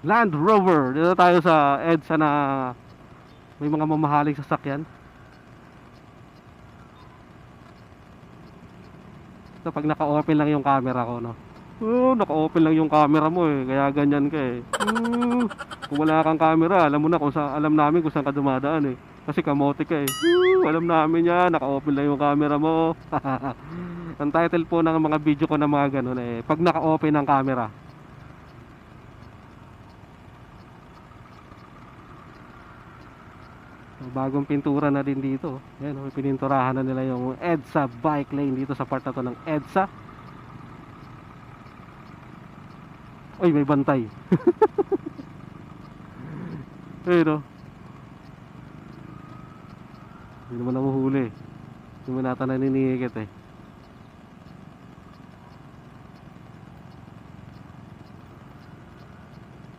Land Rover. Dito tayo sa EDSA na may mga mamahaling sasakyan. Ito pag naka-open lang yung camera ko, no. Oh, naka-open lang yung camera mo eh. Kaya ganyan ka eh. Hmm, kung wala kang camera, alam mo na kung saan, alam namin kung saan ka dumadaan eh. Kasi kamote ka eh. Hmm, alam namin yan, naka-open lang yung camera mo. ang title po ng mga video ko na mga ganun eh, pag naka-open ang camera. Bagong pintura na din dito. Ayan, oh, pininturahan na nila yung EDSA bike lane dito sa part na to ng EDSA. Uy, may bantay. Ayun oh. Hindi naman namuhuli. Hindi mo nata naninigit eh.